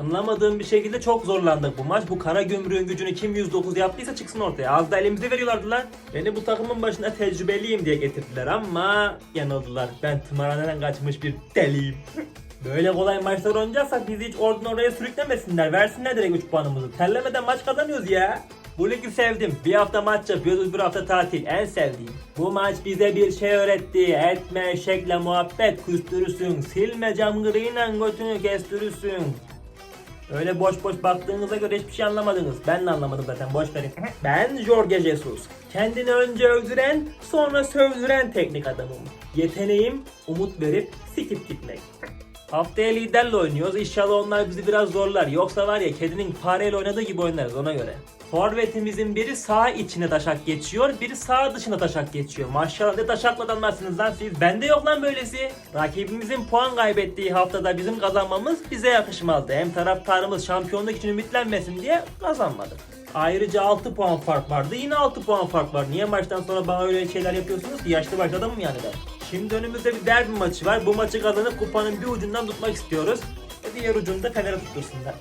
Anlamadığım bir şekilde çok zorlandık bu maç. Bu kara gümrüğün gücünü kim 109 yaptıysa çıksın ortaya. Az da elimize veriyorlardı lan. Beni bu takımın başına tecrübeliyim diye getirdiler ama yanıldılar. Ben tımarhaneden kaçmış bir deliyim. Böyle kolay maçlar oynayacaksak bizi hiç oradan oraya sürüklemesinler. Versinler direkt 3 puanımızı. Terlemeden maç kazanıyoruz ya. Bu ligi sevdim. Bir hafta maç yapıyoruz, bir hafta tatil. En sevdiğim. Bu maç bize bir şey öğretti. Etme, şekle, muhabbet, küstürürsün. Silme camgırıyla götünü kestirürsün. Öyle boş boş baktığınıza göre hiçbir şey anlamadınız. Ben de anlamadım zaten boş verin. Ben Jorge Jesus. Kendini önce övdüren sonra sövdüren teknik adamım. Yeteneğim umut verip sikip gitmek. Haftaya liderle oynuyoruz. İnşallah onlar bizi biraz zorlar. Yoksa var ya kedinin fareyle oynadığı gibi oynarız ona göre. Forvetimizin biri sağ içine taşak geçiyor, biri sağ dışına taşak geçiyor. Maşallah ne taşakla adamlarsınız lan siz. Bende yok lan böylesi. Rakibimizin puan kaybettiği haftada bizim kazanmamız bize yakışmazdı. Hem taraftarımız şampiyonluk için ümitlenmesin diye kazanmadı. Ayrıca 6 puan fark vardı. Yine 6 puan fark var. Niye maçtan sonra bana öyle şeyler yapıyorsunuz ki? Yaşlı başladım mı yani ben? Şimdi önümüzde bir derbi maçı var. Bu maçı kazanıp kupanın bir ucundan tutmak istiyoruz. Ve diğer ucunu da Fener'e tuttursunlar.